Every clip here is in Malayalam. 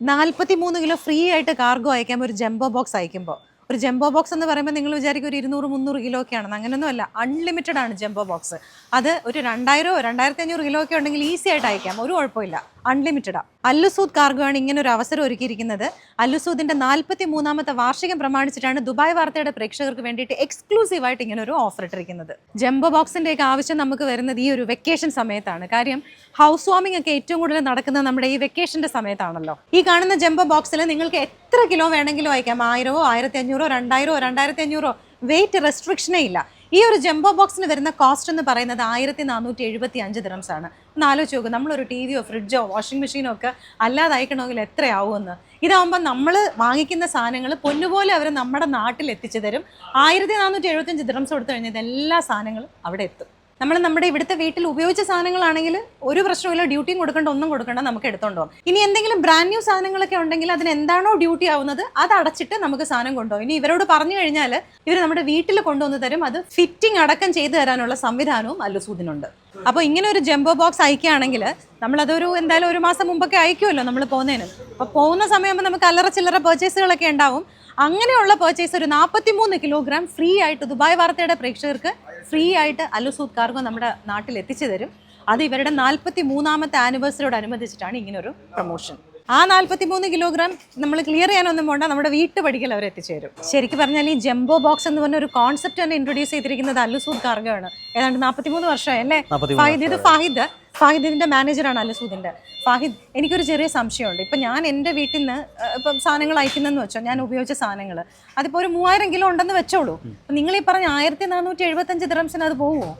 നാൽപ്പത്തി മൂന്ന് കിലോ ഫ്രീ ആയിട്ട് കാർഗോ അയക്കാൻ ഒരു ജംബോ ബോക്സ് അയക്കുമ്പോൾ ഒരു ജംബോ ബോക്സ് എന്ന് പറയുമ്പോൾ നിങ്ങൾ വിചാരിക്കും ഒരു ഇരുന്നൂറ് മുന്നൂറ് കിലോ ഒക്കെ ആണെന്ന് അങ്ങനെയൊന്നും അല്ല. അൺലിമിറ്റഡ് ആണ് ജംബോ ബോക്സ് അത് ഒരു രണ്ടായിരോ രണ്ടായിരത്തി അഞ്ഞൂറ് കിലോ ഒക്കെ ഉണ്ടെങ്കിൽ ഈസി ആയിട്ട് അയക്കാം. ഒരു കുഴപ്പമില്ല. അൺലിമിറ്റഡാ അല്ലുസൂദ് കാർഗോ ആണ് ഇങ്ങനെ ഒരു അവസരം ഒരുക്കിയിരിക്കുന്നത്. അല്ലുസൂദിന്റെ നാൽപ്പത്തി മൂന്നാമത്തെ വാർഷികം പ്രമാണിച്ചിട്ടാണ് ദുബായ് വാർത്തയുടെ പ്രേക്ഷകർക്ക് വേണ്ടിയിട്ട് എക്സ്ക്ലൂസീവ് ആയിട്ട് ഇങ്ങനെ ഒരു ഓഫർ ഇട്ടിരിക്കുന്നത്. ജംബോ ബോക്സിന്റെ ഒക്കെ ആവശ്യം നമുക്ക് വരുന്നത് ഈ ഒരു വെക്കേഷൻ സമയത്താണ്. കാര്യം ഹൗസ് വാമിംഗ് ഒക്കെ ഏറ്റവും കൂടുതൽ നടക്കുന്നത് നമ്മുടെ ഈ വെക്കേഷന്റെ സമയത്താണല്ലോ. ഈ കാണുന്ന ജംബോ ബോക്സിൽ നിങ്ങൾക്ക് എത്ര കിലോ വേണമെങ്കിലും അയക്കാം? ആയിരമോ ആയിരത്തി അഞ്ഞൂറോ രണ്ടായിരോ രണ്ടായിരത്തി അഞ്ഞൂറോ വെയിറ്റ് റെസ്ട്രിക്ഷനേ ഇല്ല. ഈ ഒരു ജംബോ ബോക്സിന് വരുന്ന കോസ്റ്റ് എന്ന് പറയുന്നത് ആയിരത്തി നാനൂറ്റി എഴുപത്തി അഞ്ച് ദിറംസ് ആണ് ഒന്ന് ആലോചിച്ച് നോക്കും നമ്മളൊരു ടി വിയോ ഫ്രിഡ്ജോ വാഷിംഗ് മെഷീനോ ഒക്കെ അല്ലാതെ അയക്കണമെങ്കിൽ എത്രയാവുമെന്ന്? ഇതാവുമ്പോൾ നമ്മൾ വാങ്ങിക്കുന്ന സാധനങ്ങൾ പൊന്നുപോലെ അവർ നമ്മുടെ നാട്ടിൽ എത്തിച്ചു തരും. ആയിരത്തി നാനൂറ്റി എഴുപത്തഞ്ച് ദിറംസ് കൊടുത്തു കഴിഞ്ഞാൽ എല്ലാ സാധനങ്ങളും അവിടെ എത്തും. നമ്മൾ നമ്മുടെ ഇവിടുത്തെ വീട്ടിൽ ഉപയോഗിച്ച സാധനങ്ങളാണെങ്കിൽ ഒരു പ്രശ്നമില്ല ഡ്യൂട്ടിയും കൊടുക്കേണ്ട ഒന്നും കൊടുക്കേണ്ട നമുക്ക് എടുത്തോണ്ട് ഇനി എന്തെങ്കിലും ബ്രാൻഡ് ന്യൂ സാധനങ്ങളൊക്കെ ഉണ്ടെങ്കിൽ അതിന് എന്താണോ ഡ്യൂട്ടി ആവുന്നത് അത് അടച്ചിട്ട് നമുക്ക് സാധനം കൊണ്ടുപോകും ഇനി ഇവരോട് പറഞ്ഞു കഴിഞ്ഞാൽ ഇവർ നമ്മുടെ വീട്ടിൽ കൊണ്ടുവന്ന് തരും. അത് ഫിറ്റിംഗ് അടക്കം ചെയ്തു തരാനുള്ള സംവിധാനവും അല്ലുസൂദിനുണ്ട്. അപ്പോൾ ഇങ്ങനെ ഒരു ജംബോ ബോക്സ് അയക്കുകയാണെങ്കിൽ നമ്മളതൊരു എന്തായാലും ഒരു മാസം മുമ്പൊക്കെ അയക്കുമല്ലോ നമ്മൾ പോകുന്നതിന്. അപ്പോൾ പോകുന്ന സമയമാകുമ്പോൾ നമുക്ക് അല്ലറ ചില്ലറ പെർച്ചേസുകളൊക്കെ ഉണ്ടാവും. അങ്ങനെയുള്ള പർച്ചേസ് ഒരു നാൽപ്പത്തി മൂന്ന് കിലോഗ്രാം ഫ്രീ ആയിട്ട് ദുബായ് വാർത്തയുടെ പ്രേക്ഷകർക്ക് ഫ്രീ ആയിട്ട് അലുസൂദ് കാർഗോ നമ്മുടെ നാട്ടിൽ എത്തിച്ചു തരും. അത് ഇവരുടെ നാൽപ്പത്തി മൂന്നാമത്തെ ആനിവേഴ്സറിയോട് അനുബന്ധിച്ചിട്ടാണ് ഇങ്ങനൊരു പ്രൊമോഷൻ ആ നാൽപ്പത്തി മൂന്ന് കിലോഗ്രാം നമ്മൾ ക്ലിയർ ചെയ്യാനൊന്നും പോണ്ട നമ്മുടെ വീട്ടു പടിക്കൽ അവർ എത്തിച്ചു തരും. ശരിക്കും പറഞ്ഞാൽ ഈ ജംബോ ബോക്സ് എന്ന് പറഞ്ഞ ഒരു കോൺസെപ്റ്റ് തന്നെ ഇൻട്രൊഡ്യൂസ് ചെയ്തിരിക്കുന്നത് അല്ലുസൂദ് കാർഗോ ആണ്. ഏതാണ്ട് നാൽപ്പത്തി മൂന്ന് വർഷമായി അല്ലേ? 43 ഫാഹിദ് ഇത് ഫാഹിദ് ഫാഹിദിന്റെ മാനേജറാണ് അലസൂദിന്റെ ഫാഹിദ് എനിക്കൊരു ചെറിയ സംശയമുണ്ട്. ഇപ്പൊ ഞാൻ എന്റെ വീട്ടിൽ നിന്ന് ഇപ്പം സാധനങ്ങൾ അയക്കുന്നെന്ന് വെച്ചോ ഞാൻ ഉപയോഗിച്ച സാധനങ്ങൾ അതിപ്പോ ഒരു മൂവായിരം കിലോ ഉണ്ടെന്ന് വെച്ചോളൂ. അപ്പം നിങ്ങൾ ഈ പറഞ്ഞ ആയിരത്തി നാനൂറ്റി എഴുപത്തഞ്ച് ദിറംസിന് അത് പോവുമോ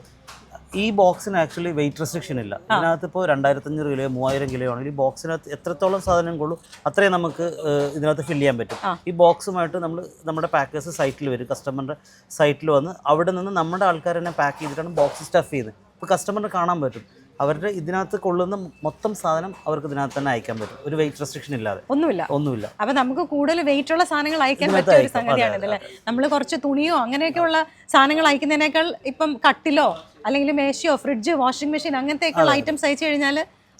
ഈ ബോക്സിന് ആക്ച്വലി വെയിറ്റ് റെസ്ട്രിക്ഷൻ ഇല്ല. ഇതിനകത്ത് ഇപ്പോൾ രണ്ടായിരത്തഞ്ഞൂറ് കിലോ മൂവായിരം കിലോ ആണെങ്കിൽ ഈ ബോക്സിനകത്ത് എത്രത്തോളം സാധനം കൊള്ളും അത്രയും നമുക്ക് ഇതിനകത്ത് ഫില്ല് ചെയ്യാൻ പറ്റും. ഈ ബോക്സുമായിട്ട് നമ്മൾ നമ്മുടെ പാക്കേഴ്സ് സൈറ്റിൽ വരും. കസ്റ്റമറിന്റെ സൈറ്റിൽ വന്ന് അവിടെ നിന്ന് നമ്മുടെ ആൾക്കാർ തന്നെ പാക്ക് ചെയ്തിട്ടാണ് ബോക്സ് സ്റ്റഫ് ചെയ്യുന്നത്. ഇപ്പോൾ കസ്റ്റമറിന് കാണാൻ പറ്റും. അവരുടെ ഇതിനകത്ത് കൊള്ളുന്ന മൊത്തം സാധനം അവർക്ക് ഇതിനകത്ത് തന്നെ അയക്കാൻ പറ്റും. ഒരു വെയിറ്റ് റെസ്ട്രിക്ഷൻ ഇല്ലാതെ. ഒന്നുമില്ല. ഒന്നുമില്ല. അപ്പൊ നമുക്ക് കൂടുതൽ വെയിറ്റ് ഉള്ള സാധനങ്ങൾ അയക്കാൻ പറ്റിയ ഒരു സംഗതിയാണ് ഇതല്ലേ നമ്മൾ കുറച്ച് തുണിയോ അങ്ങനെയൊക്കെയുള്ള സാധനങ്ങൾ അയക്കുന്നതിനേക്കാൾ ഇപ്പം കട്ടിലോ അല്ലെങ്കിൽ മേശയോ ഫ്രിഡ്ജ് വാഷിംഗ് മെഷീൻ അങ്ങനത്തെയൊക്കെയുള്ള ഐറ്റംസ് അയച്ചു കഴിഞ്ഞാൽ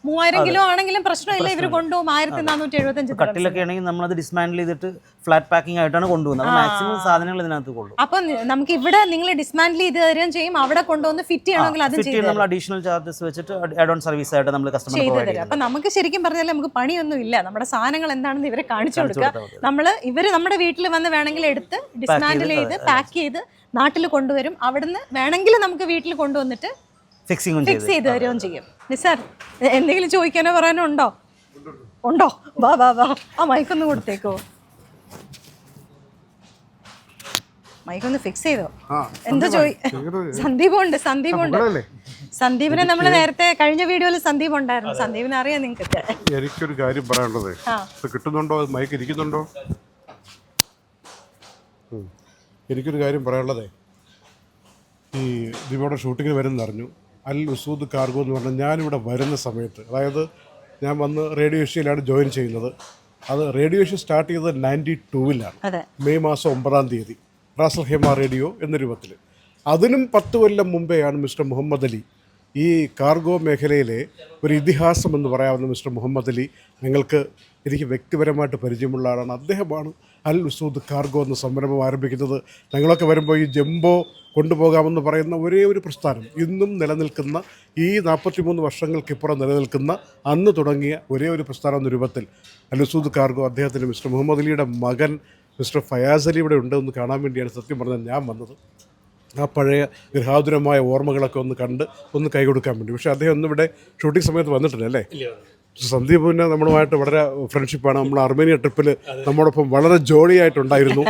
മൂവായിരം കിലോ ആണെങ്കിലും പ്രശ്നമില്ല ഇവർ കൊണ്ടുപോകും. ആയിരത്തി നാനൂറ്റി എഴുപത്തി കട്ടിലൊക്കെ ആണെങ്കിൽ നമ്മൾ അത് ഡിസ്മാൻഡിൽ ചെയ്തിട്ട് ഫ്ലാറ്റ് പാക്കിംഗ് ആയിട്ടാണ് കൊണ്ടുപോകുന്നത്. മാക്സിമം സാധനങ്ങൾ ഇതിനകത്ത് കൊള്ളും. അപ്പൊ നമുക്ക് ഇവിടെ നിങ്ങൾ ഡിസ്മാൻഡിൽ ചെയ്ത് തരുകയും ചെയ്യും. അവിടെ കൊണ്ടുവന്ന് ഫിറ്റ് ചെയ്യണമെങ്കിൽ അതും ഫിറ്റ് നമ്മൾ അഡീഷണൽ ചാർജസ് വെച്ചിട്ട് ആഡ് ഓൺ സർവീസ് ആയിട്ട് നമ്മൾ കസ്റ്റമർ ചെയ്തു തരും. അപ്പൊ നമുക്ക് ശരിക്കും പറഞ്ഞാൽ നമുക്ക് പണിയൊന്നും ഇല്ല. നമ്മുടെ സാധനങ്ങൾ എന്താണെന്ന് ഇവരെ കാണിച്ചു കൊടുക്കുക. നമ്മൾ. ഇവർ നമ്മുടെ വീട്ടിൽ വന്ന് വേണമെങ്കിൽ എടുത്ത് ഡിസ്മാൻഡിൽ ചെയ്ത് ചെയ്ത് പാക്ക് ചെയ്ത് നാട്ടിൽ കൊണ്ടുവരും. അവിടുന്ന് വേണമെങ്കിൽ നമുക്ക് വീട്ടിൽ കൊണ്ടുവന്നിട്ട് ഫിക്സിങ്ങും ഫിക്സ് ചെയ്ത്. തരുകയും ചെയ്യും. നിസാർ എന്തെങ്കിലും ചോദിക്കാനോ പറയാനോ ഉണ്ടോ? ഉണ്ടോ വാ വാ വാ. ആ മൈക്കൊന്ന് കൊടുത്തേക്കോ. മൈക്കൊന്ന് ഫിക്സ് ചെയ്തോ? ആ, എന്താ ചോയ് സന്ദീപുണ്ട് സന്ദീപ് ഉണ്ട് സന്ദീപ് ഉണ്ട് മകളല്ലേ? സന്ദീപിനെ നമ്മൾ നേരത്തെ കഴിഞ്ഞ വീഡിയോയിൽ സന്ദീപ് ഉണ്ടായിരുന്നു. സന്ദീപിനെ അറിയാം നിങ്ങൾക്ക് എനിക്കൊരു കാര്യം പറയാനുള്ളത്. കിട്ടുന്നുണ്ടോ? മൈക്ക് ഇരിക്കുന്നുണ്ടോ. എനിക്കൊരു കാര്യം പറയാനുള്ളതേ. ഈ ദീപയുടെ ഷൂട്ടിങ്ങിന് വരുന്ന അറിഞ്ഞു അൽ ഉസൂദ് കാർഗോ എന്ന് പറഞ്ഞാൽ ഞാനിവിടെ വരുന്ന സമയത്ത് അതായത് ഞാൻ വന്ന് റേഡിയോ ഏഷ്യയിലാണ് ജോയിൻ ചെയ്യുന്നത്. അത് റേഡിയോ ഏഷ്യ സ്റ്റാർട്ട് ചെയ്തത് നയന്റി ടൂവിലാണ് മെയ് മാസം ഒമ്പതാം തീയതി റാസൽ ഹേമ റേഡിയോ എന്ന രൂപത്തിൽ അതിനും പത്ത് കൊല്ലം മുമ്പെയാണ് മിസ്റ്റർ മുഹമ്മദ് അലി ഈ കാർഗോ മേഖലയിലെ ഒരു ഇതിഹാസം എന്ന് പറയാവുന്ന മിസ്റ്റർ മുഹമ്മദ് അലി ഞങ്ങൾക്ക് എനിക്ക് വ്യക്തിപരമായിട്ട് പരിചയമുള്ള ആളാണ്. അദ്ദേഹമാണ് അൽ ഉസൂദ് കാർഗോ എന്ന സംരംഭം ആരംഭിക്കുന്നത്. ഞങ്ങളൊക്കെ വരുമ്പോൾ ഈ ജംബോ കൊണ്ടുപോകാമെന്ന് പറയുന്ന ഒരേ ഒരു പ്രസ്ഥാനം. ഇന്നും നിലനിൽക്കുന്ന ഈ നാൽപ്പത്തിമൂന്ന് വർഷങ്ങൾക്കിപ്പുറം നിലനിൽക്കുന്ന അന്ന് തുടങ്ങിയ ഒരേ ഒരു പ്രസ്ഥാനം എന്ന രൂപത്തിൽ അൽ ഉസൂദ് കാർഗോ അദ്ദേഹത്തിന് മിസ്റ്റർ മുഹമ്മദ് അലിയുടെ മകൻ മിസ്റ്റർ ഫയാസ് അലി ഇവിടെ ഉണ്ട് എന്ന് കാണാൻ വേണ്ടിയാണ് സത്യം പറഞ്ഞാൽ ഞാൻ വന്നത്. ആ പഴയ ഗൃഹാതുരമായ ഓർമ്മകളൊക്കെ ഒന്ന് കണ്ട് ഒന്ന് കൈ കൊടുക്കാൻ വേണ്ടി. പക്ഷേ അദ്ദേഹം ഒന്നും ഇവിടെ ഷൂട്ടിംഗ് സമയത്ത് വന്നിട്ടില്ല അല്ലേ? സന്ദീപ് പിന്നെ നമ്മളുമായിട്ട് വളരെ ഫ്രണ്ട്ഷിപ്പാണ് നമ്മൾ അർമേനിയ ട്രിപ്പിൽ നമ്മോടൊപ്പം വളരെ ജോളിയായിട്ടുണ്ടായിരുന്നു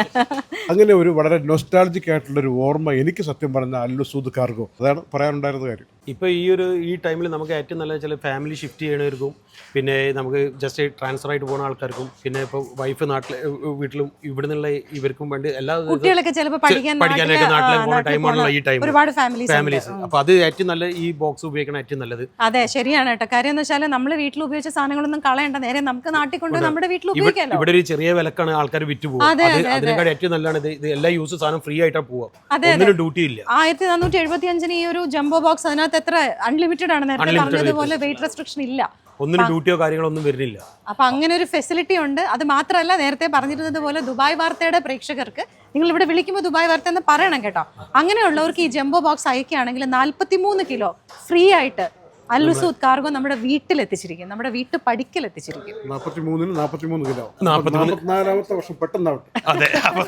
അങ്ങനെ ഒരു വളരെ നൊസ്റ്റാളജിക് ആയിട്ടുള്ള ഒരു ഓർമ്മ എനിക്ക് സത്യം പറഞ്ഞ അല്ലു സൂദ് കാർഗോ. അതാണ് പറയാനുണ്ടായിരുന്ന കാര്യം. ഇപ്പോൾ ഈ ഒരു ഈ ടൈമിൽ നമുക്ക് ഏറ്റവും നല്ല ചില ഫാമിലി ഷിഫ്റ്റ് ചെയ്യണവർക്കും പിന്നെ നമുക്ക് ജസ്റ്റ് ട്രാൻസ്ഫർ ആയിട്ട് പോകുന്ന ആൾക്കാർക്കും പിന്നെ ഇപ്പോൾ വൈഫ് നാട്ടിൽ വീട്ടിലും ഇവിടെ നിന്നുള്ള ഇവർക്കും വേണ്ടി എല്ലാ കുട്ടികളൊക്കെ ചിലപ്പോൾ പഠിക്കാൻ പഠിക്കാനൊക്കെ നാട്ടിലെ പോകുന്ന ടൈമാണല്ലോ ഈ ടൈം ഒരുപാട് ഫാമിലീസ് അപ്പോൾ അത് ഏറ്റവും നല്ല ഈ ബോക്സ് ഉപയോഗിക്കണം ഏറ്റവും നല്ലത്. അതെ ശരിയാണ് കേട്ടോ. കാര്യം എന്ന് വെച്ചാൽ നമ്മൾ വീട്ടിൽ ഉപയോഗിച്ച സാധനങ്ങളൊന്നും കളയണ്ട. നേരെ നമുക്ക് നാട്ടിൽ കൊണ്ട് നമ്മുടെ വീട്ടിൽ ഉപയോഗിക്കാം ഉപയോഗിക്കാമല്ലോ ഇവിടെ ഒരു ചെറിയ വിലക്കാണ് ആൾക്കാർ വിറ്റ് പോകും അതെ, അത് അതെ, അതെ. അതിനേക്കാൾ ഏറ്റവും നല്ലതാണ് ഇത്. എല്ലാ യൂസ് സാധനം ഫ്രീ ആയിട്ടാണ് പോവുക. അതെ, ഡ്യൂട്ടി ഇല്ല. ആയിരത്തി നാനൂറ്റി എഴുപത്തി അഞ്ചിന് ഈ ഒരു ജംബോ ബോക്സ് അതിനകത്ത് എത്ര അൺലിമിറ്റഡ് ആണ് നേരത്തെ പറഞ്ഞതുപോലെ വെയിറ്റ് റെസ്ട്രിക്ഷൻ ഇല്ല. ഒന്നിനും ഡ്യൂട്ടിയോ കാര്യങ്ങളൊന്നും വരുന്നില്ല. അപ്പൊ അങ്ങനെ ഒരു ഫെസിലിറ്റി ഉണ്ട്. അത് മാത്രമല്ല നേരത്തെ പറഞ്ഞിരുന്നത് പോലെ ദുബായ് വാർത്തയുടെ പ്രേക്ഷകർക്ക് നിങ്ങൾ ഇവിടെ വിളിക്കുമ്പോൾ ദുബായ് വാർത്ത എന്ന് പറയണം കേട്ടോ. അങ്ങനെയുള്ളവർക്ക് ഈ ജംബോ ബോക്സ് അയക്കുകയാണെങ്കിൽ നാൽപ്പത്തി മൂന്ന് കിലോ ഫ്രീ ആയിട്ട് അല്ലുസൂദ് കാർഗോ നമ്മുടെ വീട്ടിലെത്തിച്ചിരിക്കും. നമ്മുടെ വീട്ടു പടിക്കലെത്തിച്ചിരിക്കും. നാൽപ്പത്തി മൂന്നിന് നാൽപ്പത്തി മൂന്ന് കിലോ. നാൽപ്പത്തിനാലാമത്തെ വർഷം പെട്ടെന്നാവട്ടെ. അതെ അപ്പൊ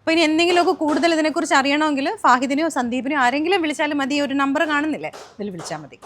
അപ്പൊ ഇനി എന്തെങ്കിലുമൊക്കെ കൂടുതൽ ഇതിനെക്കുറിച്ച് അറിയണമെങ്കിൽ ഫാഹിദിനെയോ സന്ദീപിനെയോ ആരെങ്കിലും വിളിച്ചാലും മതി. ഈ ഒരു നമ്പർ കാണുന്നില്ലേ? ഇതിൽ വിളിച്ചാൽ മതി.